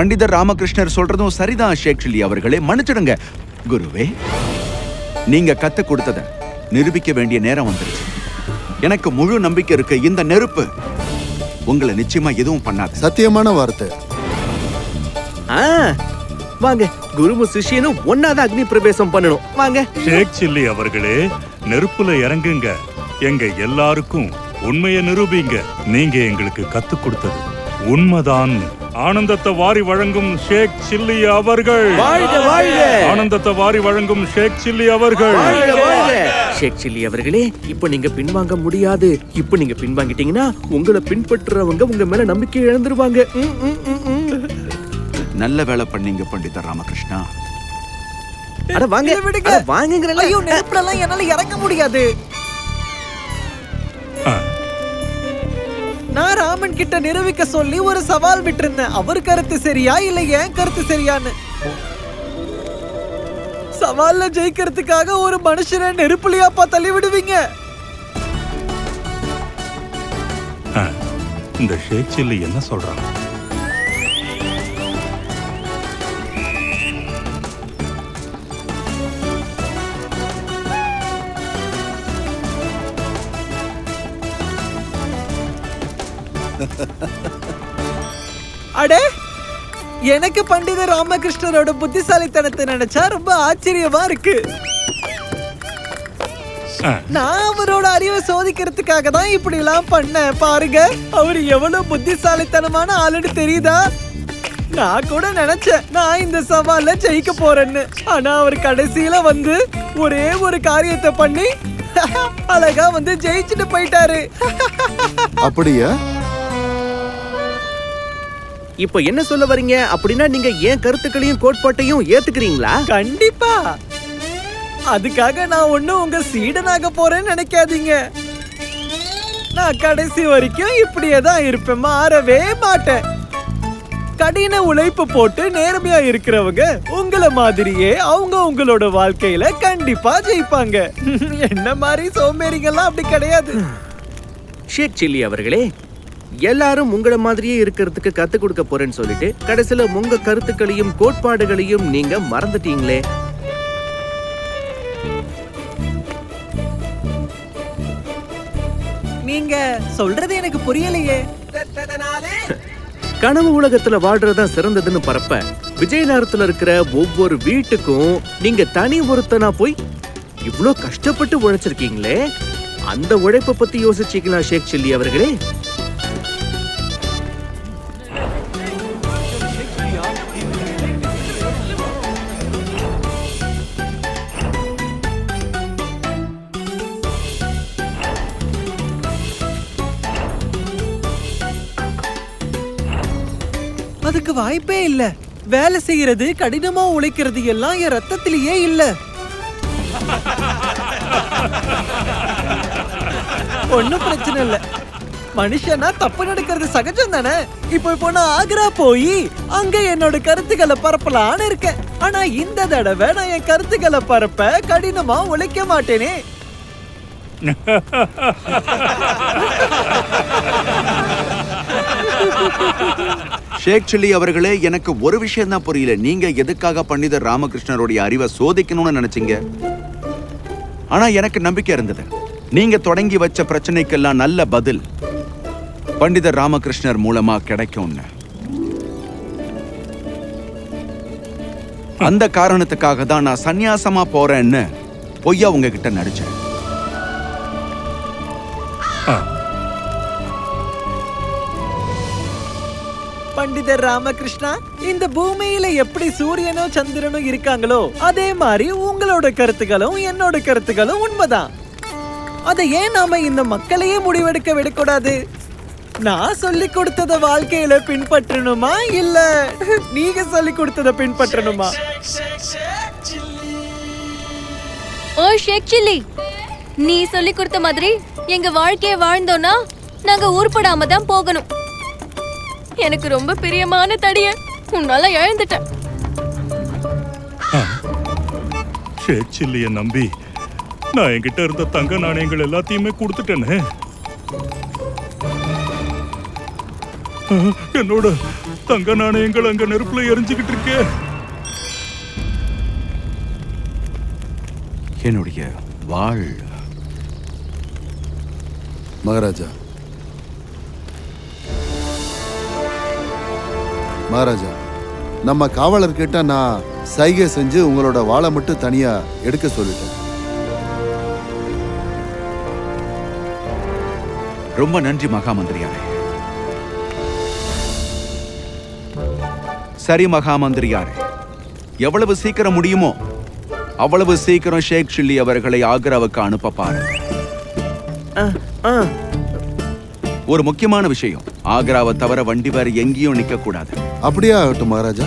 பண்டிதர் ராமகிருஷ்ணர் சொல்றதும் சரிதான் ஷேக் சில்லி அவர்களே. மன்னிச்சிடுங்க. குருவே நீங்க கத்து கொடுத்தத நிரூபிக்க வேண்டிய நேரம் வந்துருச்சு. எனக்கு முழு நம்பிக்கை இருக்கு. இந்த நெருப்பு உங்களை நிச்சயமா எதுவும் பண்ணாது. சத்தியமான வார்த்தை. ஆ, வாங்க. குருவும் சிஷ்யனும் ஒன்னாதான் அக்னி பிரவேசம் பண்ணணும். வாங்க. ஷேக் சில்லி அவர்களே நெருப்புல இறங்குங்க. எங்க எல்லாருக்கும் உண்மையை நிரூபிங்க. நீங்க எங்களுக்கு கத்து கொடுத்தது உண்மைதான் ஆனந்தத்தை வாரி வழங்கும் ஷேக் சில்லி அவர்கள். ஆனந்தத்தை வாரி வழங்கும் ஷேக் சில்லி அவர்கள். ஷேக் சில்லி அவர்களே இப்போ நீங்க பின்வாங்க முடியாது. இப்போ நீங்க பின்வாங்கிட்டீங்கன்னா உங்களை பின்பற்றுறவங்க உங்க மேல நம்பிக்கை இழந்துருவாங்க. நல்ல வேலை பண்ணீங்க பண்டிதர் ராமகிருஷ்ணா. அட வாங்க வாங்குங்கறல ஐயோ நெருப்புலலாம் என்னால இறங்க முடியாது. ஆ, நான் ராமன் கிட்ட நிரூபிக்க சொல்லி ஒரு சவால் விட்டிருந்தேன். அவர் கருத்து சரியா இல்ல என் கருத்து சரியான்னு? சவால்ல ஜெயிக்கிறதுக்காக ஒரு மனுஷனை நெருப்புலையாப்பா தள்ளி விடுவீங்க இந்த ஷேக் சில்லி என்ன சொல்றாங்க? அடே எனக்கு பண்டித ராமகிருஷ்ணரோட புத்திசாலித்தனத்தை நினைச்சா ரொம்ப ஆச்சரியமா இருக்கு. நான் அவரோட அறிவை சோதிக்கிறதுக்காக தான் இப்படி எல்லாம் பண்ணேன் பாருங்க. அவர் எவ்வளவு புத்திசாலித்தனமான ஆளுன்னு தெரியுதா? நான் கூட நினைச்சேன் நான் இந்த சவால்ல ஜெயிக்க போறேன்னு. ஆனா அவர் கடைசியில வந்து ஒரே ஒரு காரியத்தை பண்ணி அழகா வந்து ஜெயிச்சுட்டு போயிட்டாரு. அப்படியா? இப்போ என்ன சொல்ல வரீங்க? அப்படின்னா நீங்க ஏன் கருத்துக்களையும் கோட்பாட்டையும் ஏத்துக்கிறீங்களா? கண்டிப்பா. அதுக்காக நான் ஒண்ணும் உங்க சீடனாக போறேன்னு நினைக்காதீங்க. நான் கடைசி வரைக்கும் இப்படியே தான் இருப்பேன். மாறவே மாட்டேன். கடின உழைப்பு போட்டு நேர்மையா இருக்கிறவங்க உங்கள மாதிரியே அவங்க உங்களோட வாழ்க்கையில கண்டிப்பா ஜெயிப்பாங்க. என்ன மாதிரி சோம்பேறிங்கெல்லாம் அப்படி கிடையாது. ஷேக் சில்லி அவர்களே எல்லாரும் உங்கள மாதிரியே இருக்கிறதுக்கு கத்து கொடுக்க போறேன்னு சொல்லிட்டு கடைசியில உங்க கருத்துக்களையும் கோட்பாடுகளையும் நீங்க மறந்துட்டீங்களே? நீங்க சொல்றது எனக்கு புரியலையே. கனவு உலகத்துல வாழ்றதா சிறந்ததுன்னு பரப்ப விஜயநகரத்துல இருக்கிற ஒவ்வொரு வீட்டுக்கும் நீங்க தனி ஒருத்தனா போய் இவ்ளோ கஷ்டப்பட்டு உழைச்சிருக்கீங்களே? அந்த உழைப்பை பத்தி யோசிச்சீங்களா ஷேக் சில்லி அவர்களே. அதுக்கு வாய்ப்பே இல்ல. வேலை செய்யறது கடினமா உழைக்கிறது எல்லாம் என் ரத்தத்திலேயே இல்ல. ஒன்னும் பிரச்சனை இல்ல. மனுஷனா தப்பு நடக்கிறது சகஜம் தானே? இப்போ இப்போ நான் ஆக்ரா போய் அங்க என்னோட கருத்துக்களை பரப்பலான்னு இருக்கேன். ஆனா இந்த தடவை நான் என் கருத்துக்களை பரப்ப கடினமா உழைக்க மாட்டேனே. ஷேக் சில்லி அவர்களே எனக்கு ஒரு விஷயம் தான் புரியல. நீங்க எதுக்காக பண்டிதர் ராமகிருஷ்ணருடைய அறிவை சோதிக்கணும்னு நினைச்சீங்க? ஆனா எனக்கு நம்பிக்கை இருந்தது. நீங்க தொடங்கி வச்ச பிரச்சனைக்கெல்லாம் நல்ல பதில் பண்டிதர் ராமகிருஷ்ணர் மூலமா கிடைக்கும்னு. அந்த காரணத்துக்காக தான் நான் சந்நியாசமா போறேன்னு பொய்யா உங்ககிட்ட நடிச்சேன். பண்டிதர் ராமகிருஷ்ணா இந்த பூமியில எப்படி சூரியனோ சந்திரனோ இருக்காங்களோ அதே மாதிரி உங்களோட கருத்துக்களும் என்னோட கருத்துக்களும் உண்மைதான். அதை ஏன் நாம இந்த மக்களையே முடிவெடுக்க விடக்கூடாது? நான் சொல்லி கொடுத்தத வாழ்க்கையில பின்பற்றணுமா இல்ல நீங்க சொல்லி கொடுத்தத பின்பற்றணுமா? ஓ ஷேக் சில்லி. நீ சொல்லி கொடுத்த மாதிரி எங்க வாழ்க்கைய வாழ்ந்தோம்னா நாங்க உருப்படாம தான் போகணும். எனக்கு ரொம்ப பிரியமான தடிய. உன்னால இழந்துட்டேன் ஷேக் சில்லிய நம்பி. நான் என்கிட்ட இருந்த தங்க நாணயங்கள் எல்லாத்தையுமே கொடுத்துட்டேனே. என்னோட தங்க நாணயங்கள் அங்க நெருப்புல எரிஞ்சுக்கிட்டு இருக்கே. என்னுடைய வாழ். மகாராஜா மகாராஜா நம்ம காவலர்கிட்ட நான் சைகை செஞ்சு உங்களோட வாளை மட்டும் தனியா எடுக்க சொல்லிட்டேன். ரொம்ப நன்றி மகாமந்திரியாரே. சரி மகாமந்திரியாரே எவ்வளவு சீக்கிரம் முடியுமோ அவ்வளவு சீக்கிரம் ஷேக் ஷில்லி அவர்களை ஆக்ராவுக்கு அனுப்ப பாருங்க. ஒரு முக்கியமான விஷயம். ஆக்ராவை தவிர வண்டி வேற எங்கேயும் நிக்க கூடாது அப்படியே ஆகட்டும் மகாராஜா.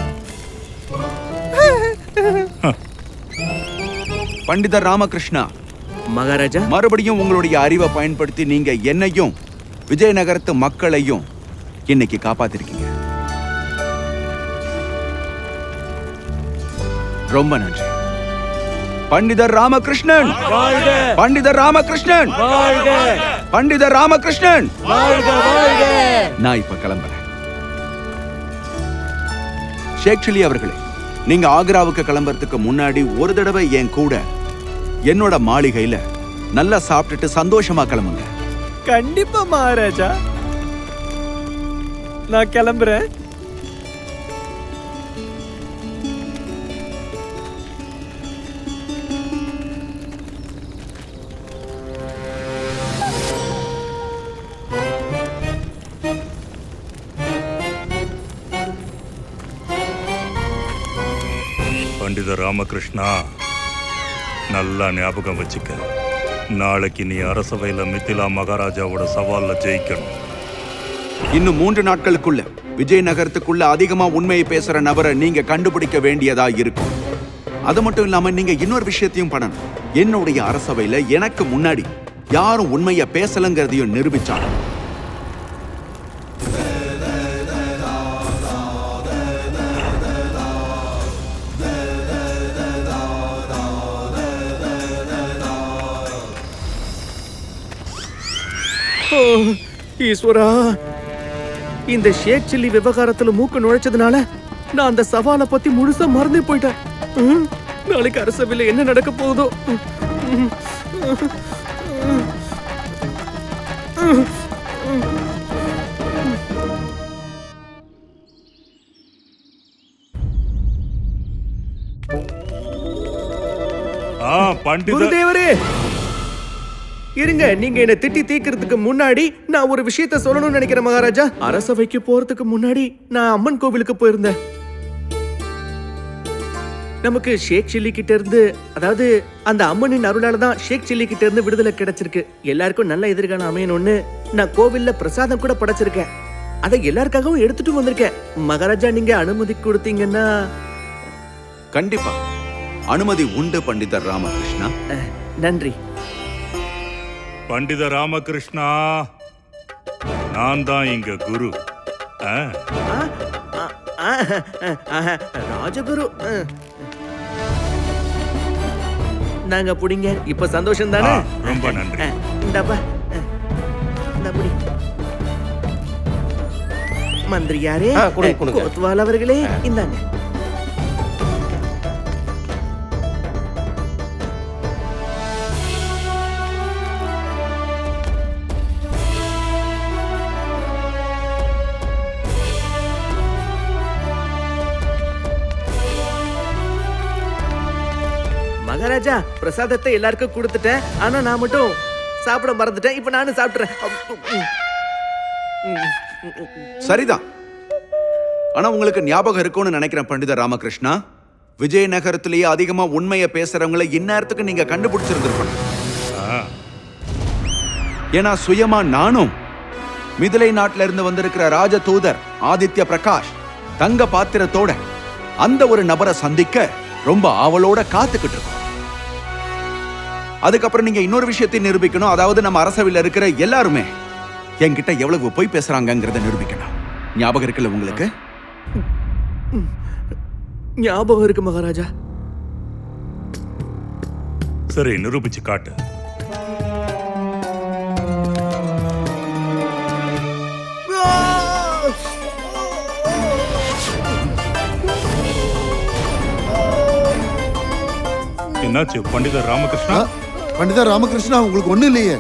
பண்டிதர் ராமகிருஷ்ணா மகாராஜா. மறுபடியும் உங்களுடைய அறிவை பயன்படுத்தி நீங்க என்னையும் விஜயநகரத்து மக்களையும் இன்னைக்கு காப்பாத்திருக்கீங்க. ரொம்ப நன்றி. பண்டிதர் ராமகிருஷ்ணன்! பண்டிதர் ராமகிருஷ்ணன்! பண்டிதர் ராமகிருஷ்ணன்! நான் இப்ப கிளம்புறேன். ஷேக் சிலி அவர்களே நீங்க ஆக்ராவுக்கு கிளம்புறதுக்கு முன்னாடி ஒரு தடவை என் கூட என்னோட மாளிகையில நல்லா சாப்பிட்டுட்டு சந்தோஷமா கிளம்புங்க. கண்டிப்பா மகாராஜா. நான் கிளம்புறேன். கிருஷ்ணா நல்லா ஞாபகம் வச்சுக்க நாளைக்கு நீ அரசவையில மித்திலா மகாராஜாவோட சவால்ல ஜெயிக்கணும். இன்னும் மூன்று நாட்களுக்குள்ள விஜயநகரத்துக்குள்ள அதிகமா உண்மையை பேசுற நபரை நீங்க கண்டுபிடிக்க வேண்டியதா இருக்கும். அது மட்டும் இல்லாம நீங்க இன்னொரு விஷயத்தையும் பண்ணணும். என்னுடைய அரசவையில எனக்கு முன்னாடி யாரும் உண்மையை பேசலங்கிறதையும் நிரூபிச்சாங்க ஈஸ்வரா இந்த ஷேக் சில்லி விவகாரத்துல மூக்கு நுழைச்சதுனால நான் அந்த சவாலை பத்தி முழுசா மறந்தே போயிட்டேன். நாளைக்கு அரசவையில் என்ன நடக்க போகுதோ? ம், ஆ பண்டித குருதேவரே! இருங்க நீங்க என்ன திட்டி தீக்கிறதுக்கு முன்னாடி நான் ஒரு விஷயத்த சொல்லணும்னு நினைக்கிறேன் மகாராஜா. அரசவைக்கு போறதுக்கு முன்னாடி நான் அம்மன் கோவிலுக்கு போயிருந்தேன். நமக்கு ஷேக் சில்லி கிட்ட இருந்து அதாவது அந்த அம்மனின் அருளால தான் ஷேக் சில்லி கிட்ட இருந்து விடுதலை கிடைச்சிருக்கு. எல்லாருக்கும் நல்ல எதிர்காலம் அமையணும்னு நான் கோவில்ல பிரசாதம் கூட படைச்சிருக்கேன். அதை எல்லாருக்காகவும் எடுத்துட்டு வந்திருக்கேன். மகாராஜா நீங்க அனுமதி கொடுத்தீங்கன்னா. கண்டிப்பா. அனுமதி உண்டு பண்டிதர் ராமகிருஷ்ணா. நன்றி. பண்டித ராமகிருஷ்ணா நான் தான் இங்க குரு. ஆ, ஆ, ஆ, ஆ, ஆ, ராஜகுரு. நாங்க புடிங்க இப்ப சந்தோஷம் தானே ரொம்ப நன்றி. இந்தாப்பா இந்த புடி. மந்திரியாரே. கோத்வால் அவர்களே இந்தாங்க. மகாராஜா பிரசாதத்தை எல்லாருக்கும் கொடுத்துட்டேன். ஆனா நான் மட்டும் சாப்பிட மறந்துட்டேன். இப்ப நானும் சாப்பிட்றேன் சரிதான் ஆனா உங்களுக்கு ஞாபகம் இருக்கும்னு நினைக்கிறேன் பண்டித ராமகிருஷ்ணா. விஜயநகரத்திலேயே அதிகமா உண்மையை பேசுறவங்களை இந்நேரத்துக்கு நீங்க கண்டுபிடிச்சிருந்திருக்கணும். ஏன்னா சுயமா நானும் மிதிலை நாட்டில இருந்து வந்திருக்கிற ராஜ தூதர் ஆதித்ய பிரகாஷ் தங்க பாத்திரத்தோட அந்த ஒரு நபரை சந்திக்க ரொம்ப ஆவலோட காத்துக்கிட்டு இருக்கோம். அதுக்கப்புறம் நீங்க இன்னொரு விஷயத்தை நிரூபிக்கணும். அதாவது நம்ம அரசவையில் இருக்கிற எல்லாருமே என்கிட்ட எவ்வளவு பொய் பேசுறாங்கங்கிறத நிரூபிக்கணும். ஞாபகம் இருக்குல்ல உங்களுக்கு? ஞாபகம் இருக்கு மகாராஜா. சரி நிரூபிச்சு காட்டு! என்னாச்சு பண்டிதர் ராமகிருஷ்ணா? பண்டிதா ராமகிருஷ்ணா உங்களுக்கு ஒண்ணும் இல்லையே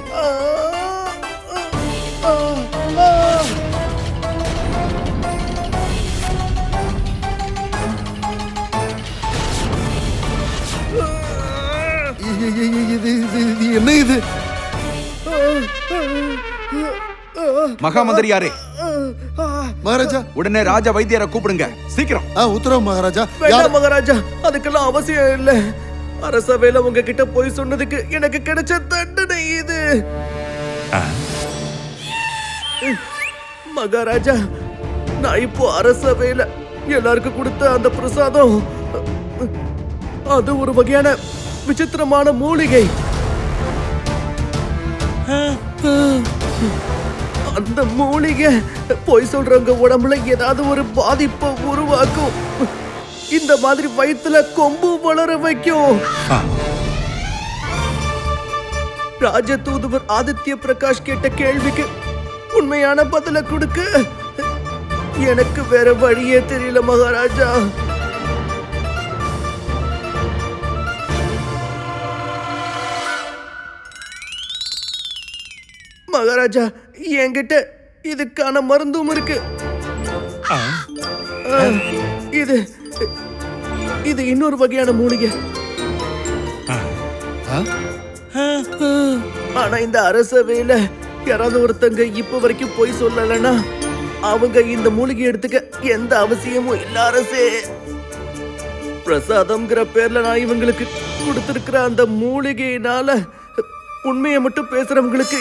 இ- இ- இது இது- இது மகாராஜா உடனே ராஜா வைத்தியரை கூப்பிடுங்க சீக்கிரம் உத்தரவு மகாராஜா மகாராஜா அதுக்கெல்லாம் அவசியம் இல்லை அரசவையில உங்ககிட்ட போய் சொன்னதுக்கு எனக்கு கிடைச்ச தண்டனை இது. மகாராஜா நான் இப்போ அரசவையில எல்லாருக்கும் கொடுத்த அந்த பிரசாதம் அது ஒரு வகையான விசித்திரமான மூலிகை. அந்த மூலிகை பொய் சொல்றவங்க உடம்புல ஏதாவது ஒரு பாதிப்பை உருவாக்கும். இந்த மாதிரி வயித்துல கொம்பு வளர வைக்கும். ராஜ தூதுவர் ஆதித்ய பிரகாஷ் கேட்ட கேள்விக்கு உண்மையான பதில கொடுக்க எனக்கு வேற வழியே தெரியல மகாராஜா. மகாராஜா என்கிட்ட இதுக்கான மருந்தும் இருக்கு. இது இது இன்னொரு வகையான மூலிகை? ஆனா இந்த அரசவையில யாராவது ஒருத்தங்க இப்ப வரைக்கும் போய் சொல்லலைன்னா அவங்க இந்த மூலிகை எடுத்துக்க எந்த அவசியமும் இல்ல அரசே. பிரசாதம்ங்கிற பேர்ல நான் இவங்களுக்கு கொடுத்திருக்கிற அந்த மூலிகையினால உண்மையை மட்டும் பேசுறவங்களுக்கு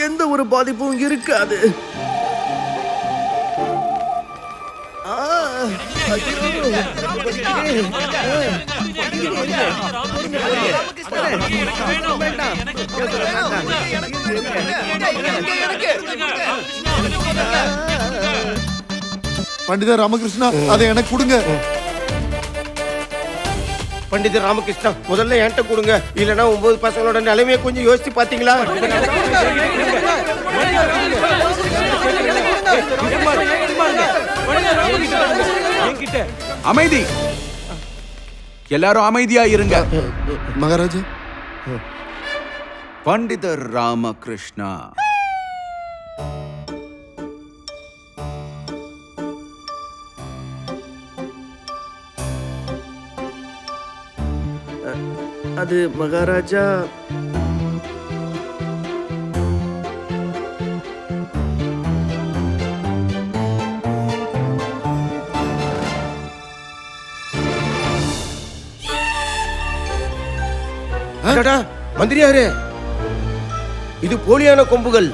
எந்த ஒரு பாதிப்பும் இருக்காது. ஆ, பண்டிதர் ராமகிருஷ்ணா அதை எனக்கு கொடுங்க. பண்டிதர் ராமகிருஷ்ணா முதல்ல என்கிட்ட கொடுங்க. இல்லைன்னா ஒன்பது பசங்களோட நிலைமையை கொஞ்சம் யோசிச்சு பாத்தீங்களா அமைதி. எல்லாரும் அமைதியா இருங்க. மகாராஜா. பண்டிதர் ராமகிருஷ்ணா. அது மகாராஜா அடடா, மந்திரியாரே. இது போலியான கொம்புகள்.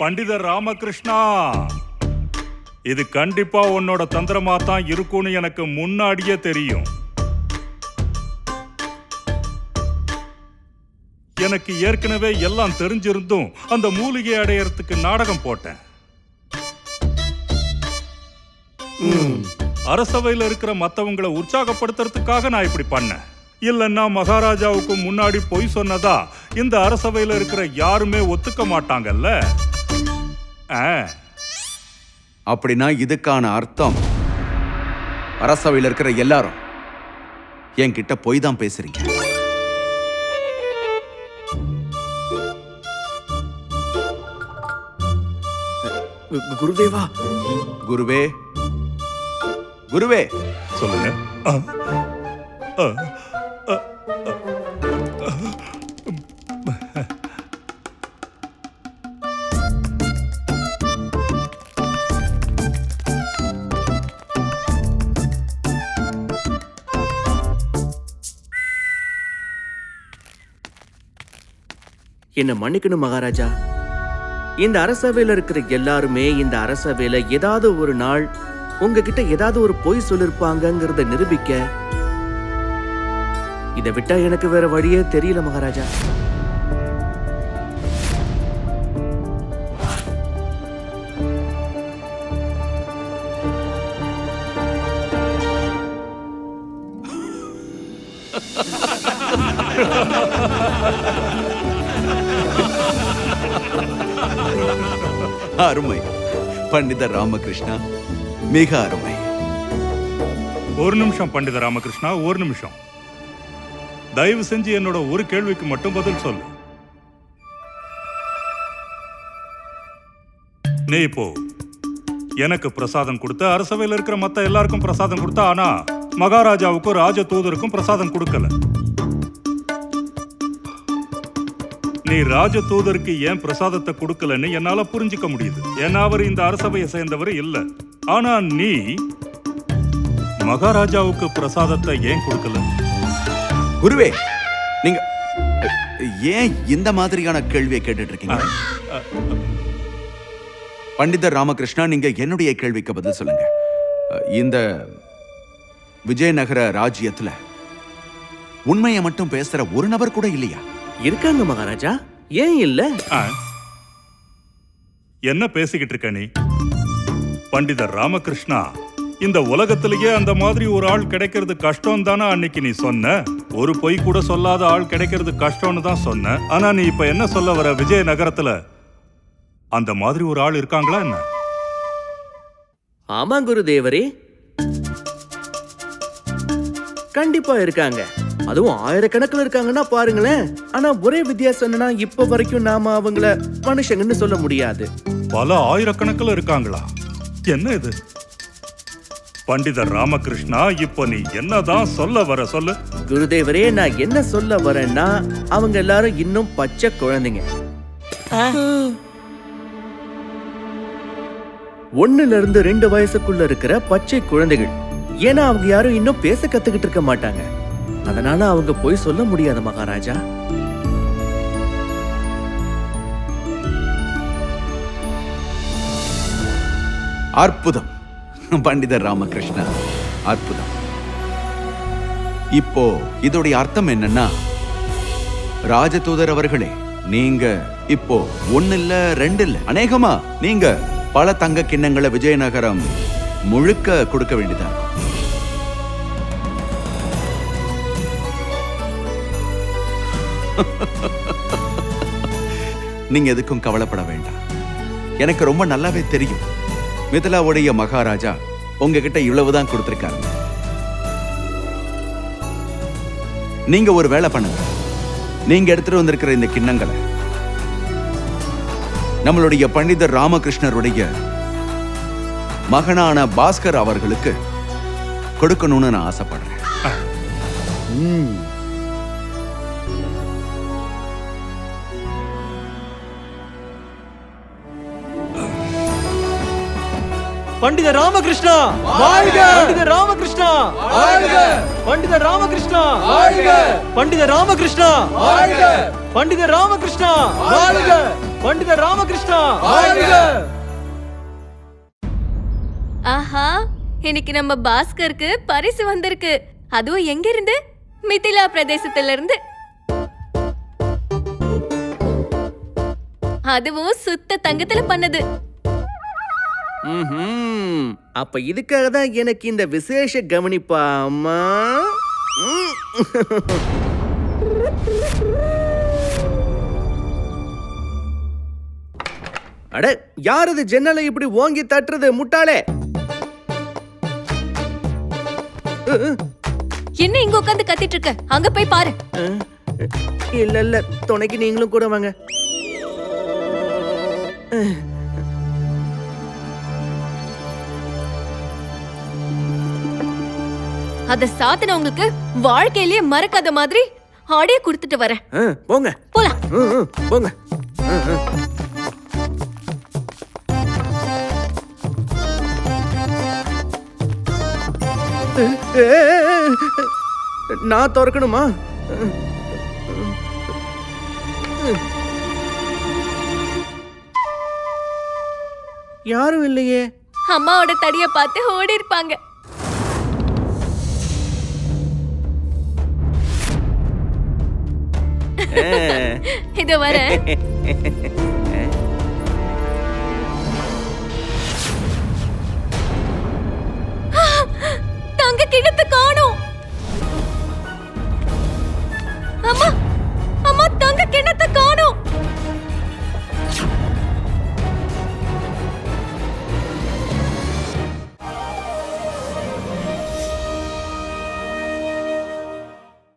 பண்டிதர் ராமகிருஷ்ணா. இது கண்டிப்பா உன்னோட தந்திரமா தான் இருக்கும்னு எனக்கு முன்னாடியே தெரியும். எனக்கு ஏற்கனவே எல்லாம் தெரிஞ்சிருந்தும் அந்த மூலிகை அடையறதுக்கு நாடகம் போட்டேன். அரசவையில இருக்கிற மத்தவங்களை உற்சாகப்படுத்துறதுக்காக நான் இப்படி பண்ணேன். இல்லைன்னா மகாராஜாவுக்கு முன்னாடி பொய் சொன்னதா இந்த அரசவையில இருக்கிற யாருமே ஒத்துக்க மாட்டாங்கல்ல? அப்படின்னா இதுக்கான அர்த்தம். அரசவையில் இருக்கிற எல்லாரும் என்கிட்ட பொய் தான் பேசுறீங்க. குருதேவா? குருவே. குருவே. சொல்லுங்க. ஆ, ஆ, ஆ, என்ன மன்னிக்கணும் மகாராஜா? இந்த அரசவையில் இருக்கிற எல்லாருமே இந்த அரசவையில ஏதாவது ஒரு நாள் உங்ககிட்ட ஏதாவது ஒரு பொய் சொல்லிருப்பாங்கிறத நிரூபிக்க. இதை விட்டா எனக்கு வேற வழியே தெரியல மகாராஜா. பண்டிதர் ராமகிருஷ்ணா மிக அருமை. ஒரு நிமிஷம் பண்டித ராமகிருஷ்ணா ஒரு நிமிஷம். தயவு செஞ்சு என்னோட ஒரு கேள்விக்கு மட்டும் பதில் சொல்லு. நீ இப்போ எனக்கு பிரசாதம் கொடுத்த அரசவையில் இருக்கிற மத்த எல்லாருக்கும் பிரசாதம் கொடுத்த ஆனா மகாராஜாவுக்கும் ராஜ தூதருக்கும் பிரசாதம் கொடுக்கல. நீ ராஜ தூதருக்கு ஏன் பிரசாதத்தை கொடுக்கலன்னு என்னால புரிஞ்சுக்க முடியுது. ஏன்னா அவர் இந்த அரசவையை சேர்ந்தவர் இல்ல. ஆனா நீ மகாராஜாவுக்கு பிரசாதத்தை ஏன் கொடுக்கல? குருவே நீங்க ஏன் இந்த மாதிரியான கேள்வியை கேட்டுட்டு இருக்கீங்க பண்டிதர் ராமகிருஷ்ணா நீங்க என்னுடைய கேள்விக்கு பதில் சொல்லுங்க. இந்த விஜயநகர ராஜ்யத்துல உண்மையை மட்டும் பேசுற ஒரு நபர் கூட இல்லையா? இருக்காங்க மகாராஜா. ஏன் இல்ல? என்ன பேசிக்கிட்டு இருக்க நீ? பண்டிதர் ராமகிருஷ்ணா இந்த உலகத்திலேயே அந்த மாதிரி ஒரு ஆள் கிடைக்கிறது கஷ்டம் தானே அன்னைக்கு நீ சொன்ன? ஒரு பொய் கூட சொல்லாத ஆள் கிடைக்கிறது கஷ்டம்னு தான் சொன்ன. ஆனா நீ இப்ப என்ன சொல்ல வர விஜய நகரத்துல அந்த மாதிரி ஒரு ஆள் இருக்காங்களா என்ன? ஆமா குருதேவரே. கண்டிப்பா இருக்காங்க. அதுவும் ஆயிரக்கணக்கில் இருக்காங்கன்னா பாருங்களேன். ஆனா ஒரே வித்தியாசம் என்னன்னா இப்ப வரைக்கும் நாம அவங்கள மனுஷங்கன்னு சொல்ல முடியாது. பல ஆயிரக்கணக்கில் இருக்காங்களா? என்ன இது? பண்டிதர் ராமகிருஷ்ணா இப்போ நீ என்னதான் சொல்ல வர சொல்லு. குருதேவரே நான் என்ன சொல்ல வரேன்னா அவங்க எல்லாரும் இன்னும் பச்சை குழந்தைங்க. ஒண்ணுல இருந்து ரெண்டு வயசுக்குள்ள இருக்கிற பச்சை குழந்தைகள். ஏன்னா அவங்க யாரும் இன்னும் பேச கத்துக்கிட்டு இருக்க மாட்டாங்க. அதனால அவங்க போய் சொல்ல முடியாது மகாராஜா. அற்புதம். பண்டிதர் ராமகிருஷ்ணா அற்புதம். இப்போ இதோடைய அர்த்தம் என்னன்னா ராஜதூதர் அவர்களே நீங்க இப்போ ஒன்னு இல்ல ரெண்டு இல்ல அநேகமா நீங்க பல தங்க கிண்ணங்களை விஜயநகரம் முழுக்க கொடுக்க வேண்டியதா நீங்க எதுக்கும் கவலைப்பட வேண்டாம். எனக்கு ரொம்ப நல்லாவே தெரியும். மிதிலாவுடைய மகாராஜா உங்ககிட்ட இவ்வளவுதான் கொடுத்திருக்காரு. நீங்க ஒரு வேலை பண்ணுங்க. நீங்க எடுத்துட்டு வந்திருக்கிற இந்த கிண்ணங்களை. நம்மளுடைய பண்டிதர் ராமகிருஷ்ணருடைய மகனான பாஸ்கர் அவர்களுக்கு கொடுக்கணும்னு நான் ஆசைப்படுறேன். பண்டித ராமகிருஷ்ணா! வாழ்க! பண்டித ராமகிருஷ்ணா! வாழ்க! பண்டித ராமகிருஷ்ணா! வாழ்க! பண்டித ராமகிருஷ்ணா! வாழ்க! பண்டித ராமகிருஷ்ணா! வாழ்க! பண்டித ராமகிருஷ்ணா! வாழ்க! ஆஹா! இன்னைக்கு நம்ம பாஸ்கருக்கு பரிசு வந்திருக்கு. அதுவும் எங்க இருந்து மிதிலா பிரதேசத்துல இருந்து அதுவும் சுத்த தங்கத்துல பண்ணது. அப்ப இதுக்காக தான் எனக்கு இந்த விசேஷ கவனிப்பா அம்மா. அட யார் ஜன்னலை இப்படி ஓங்கி தட்டுறது முட்டாளே? என்ன இங்க உட்காந்து கத்திட்டு இருக்க? அங்க போய் பாரு. இல்ல இல்ல துணைக்கு நீங்களும் கூட வாங்க. அத சாத்தினவங்களுக்கு வாழ்க்கையிலேயே மறக்காத மாதிரி ஆடிய கொடுத்துட்டு வரேன். போங்க. போலாம். ம், ம், போங்க. நான் திறக்கணுமா? யாரும் இல்லையே. அம்மாவோட தடிய பார்த்து ஓடி இருப்பாங்க இதோ வர. தங்க கிணத்து காணோம். அம்மா அம்மா தங்க கிணத்து காணோம்.